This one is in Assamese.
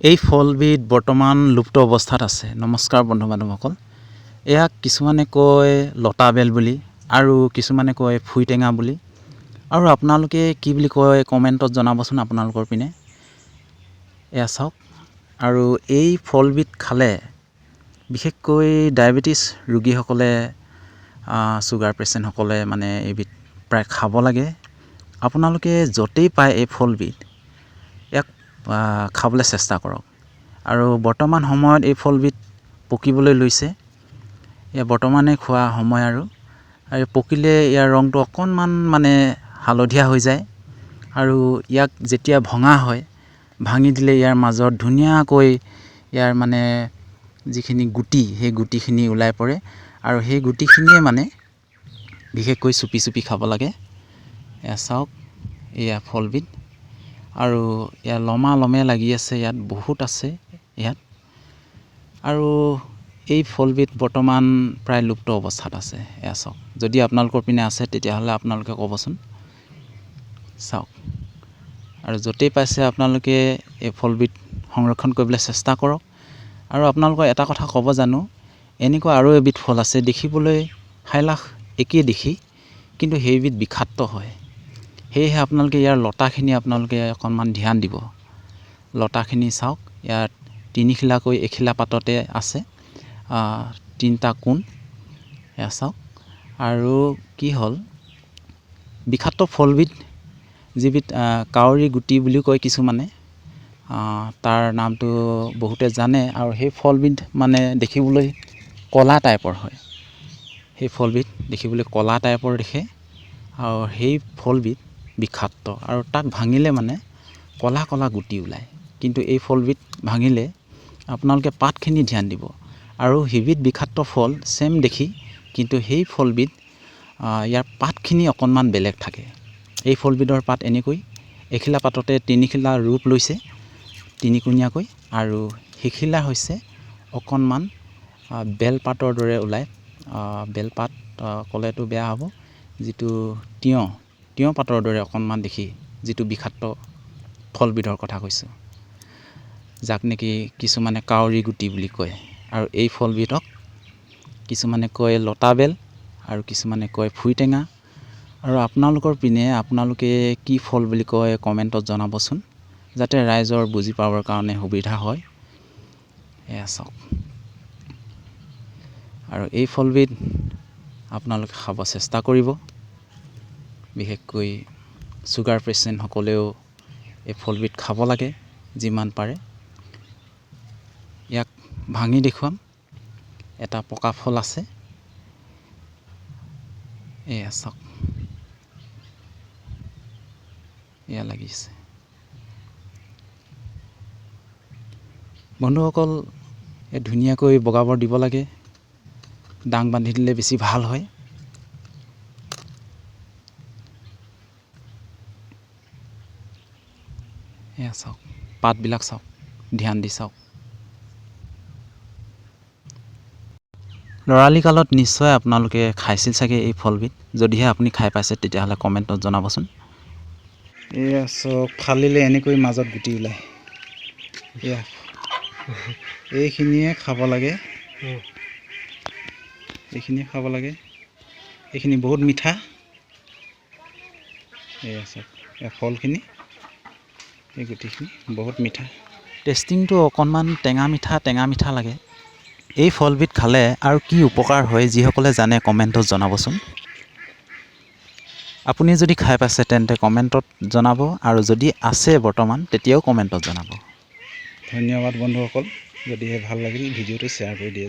এই ফলবিধ বৰ্তমান লুপ্ত অৱস্থাত আছে। নমস্কাৰ বন্ধু বান্ধৱসকল ইয়াক কিছুমানে কয় লতা বেল আৰু কিছুমানে কয় ফুই টেঙা বুলি। আৰু আপোনালোকে কি বুলি কয় কমেণ্টত জনাবচোন আপোনালোকৰ পিনে। এয়া চাওক। আৰু এই ফলবিধ খালে বিশেষকৈ ডায়েবেটিছ ৰোগীসকলে চুগাৰ পেচেণ্টসকলে মানে এইবিধ প্ৰায় খাব লাগে। আপোনালোকে য'তেই পায় এই ফলবিধ খাবলৈ চেষ্টা কৰক। আৰু বৰ্তমান সময়ত এই ফলবিধ পকিবলৈ লৈছে। এয়া বৰ্তমানে খোৱা সময় আৰু আৰু পকিলে ইয়াৰ ৰংটো অকণমান মানে হালধীয়া হৈ যায়। আৰু ইয়াক যেতিয়া ভঙা হয় ভাঙি দিলে ইয়াৰ মাজত ধুনীয়াকৈ ইয়াৰ মানে যিখিনি গুটি সেই গুটিখিনি ওলাই পৰে। আৰু সেই গুটিখিনিয়ে মানে বিশেষকৈ চুপি চুপি খাব লাগে। এয়া চাওক এয়া ফলবিধ। আৰু এয়া লমা লমে লাগি আছে ইয়াত বহুত আছে ইয়াত। আৰু এই ফলবিধ বৰ্তমান প্ৰায় লুপ্ত অৱস্থাত আছে এয়া চাওক। যদি আপোনালোকৰ পিনে আছে তেতিয়াহ'লে আপোনালোকে ক'বচোন। চাওক। আৰু য'তেই পাইছে আপোনালোকে এই ফলবিধ সংৰক্ষণ কৰিবলৈ চেষ্টা কৰক। আৰু আপোনালোকৰ এটা কথা ক'ব জানো এনেকুৱা আৰু এবিধ ফল আছে দেখিবলৈ খাইলাখ একেই দেখি কিন্তু সেইবিধ বিষাক্ত হয়। সেয়েহে আপোনালোকে ইয়াৰ লতাখিনি আপোনালোকে অকণমান ধ্যান দিব। লতাখিনি চাওক ইয়াত তিনিখিলাকৈ এখিলা পাততে আছে। তিনিটা কোণ এয়া চাওক। আৰু কি হ'ল বিষাক্ত ফলবিধ যিবিধ কাউৰী গুটি বুলিও কয় কিছুমানে তাৰ নামটো বহুতে জানে আৰু সেই ফলবিধ মানে দেখিবলৈ ক'লা টাইপৰ হয়। সেই ফলবিধ দেখিবলৈ ক'লা টাইপৰ দেখে। আৰু সেই ফলবিধ বিষাক্ত আৰু তাক ভাঙিলে মানে ক'লা ক'লা গুটি ওলায়। কিন্তু এই ফলবিধ ভাঙিলে আপোনালোকে পাতখিনি ধ্যান দিব। আৰু সিবিধ বিষাক্ত ফল ছেম দেখি কিন্তু সেই ফলবিধ ইয়াৰ পাতখিনি অকণমান বেলেগ থাকে। এই ফলবিধৰ পাত এনেকৈ এখিলা পাততে তিনিখিলা ৰূপ লৈছে তিনিকুণীয়াকৈ আৰু সিখিলা হৈছে অকণমান বেলপাতৰ দৰে ওলায়। বেলপাত ক'লেতো বেয়া হ'ব যিটো তিয়ঁহ। তিয়ঁহ পাতৰ দৰে অকণমান দেখি যিটো বিষাক্ত ফলবিধৰ কথা কৈছোঁ। যাক নেকি কিছুমানে কাউৰী গুটি বুলি কয় আৰু এই ফলবিধক কিছুমানে কয় লতা বেল আৰু কিছুমানে কয় ফুই টেঙা আৰু আপোনালোকৰ পিনে আপোনালোকে কি ফল বুলি কয় কমেণ্টত জনাবচোন, যাতে ৰাইজৰ বুজি পাবৰ কাৰণে সুবিধা হয়। এয়া চাওক। আৰু এই ফলবিধ আপোনালোকে খাব চেষ্টা কৰিব। বিশেষকৈ চুগাৰ পেচেণ্টসকলেও এই ফলবিধ খাব লাগে যিমান পাৰে। ইয়াক ভাঙি দেখুৱাম। এটা পকা ফল আছে। এয়া চাওক। এয়া লাগিছে বন্ধুসকল এই ধুনীয়াকৈ বগাবৰ দিব লাগে। ডাং বান্ধি দিলে বেছি ভাল হয়। এয়া চাওক। পাতবিলাক চাওক। ধ্যান দি চাওক। ল'ৰালি কালত নিশ্চয় আপোনালোকে খাইছিল চাগে এই ফলবিধ। যদিহে আপুনি খাই পাইছে তেতিয়াহ'লে কমেণ্টত জনাবচোন। এয়া চব ফালিলে এনেকৈ মাজত গুটি ওলায়। এয়া এইখিনিয়ে খাব লাগে। এইখিনিয়ে খাব লাগে। এইখিনি বহুত মিঠা। এয়া চাওক এয়া ফলখিনি। এই গুটিখিনি বহুত মিঠা। টেষ্টিংটো অকণমান টেঙা মিঠা টেঙা মিঠা লাগে। এই ফলবিধ খালে আৰু কি উপকাৰ হয় যিসকলে জানে কমেণ্টত জনাবচোন। আপুনি যদি খাই পাইছে তেন্তে কমেণ্টত জনাব আৰু যদি আছে বৰ্তমান তেতিয়াও কমেণ্টত জনাব। ধন্যবাদ বন্ধুসকল যদিহে ভালো লাগিল ভিডিঅ'টো শ্বেয়াৰ কৰি দিয়ে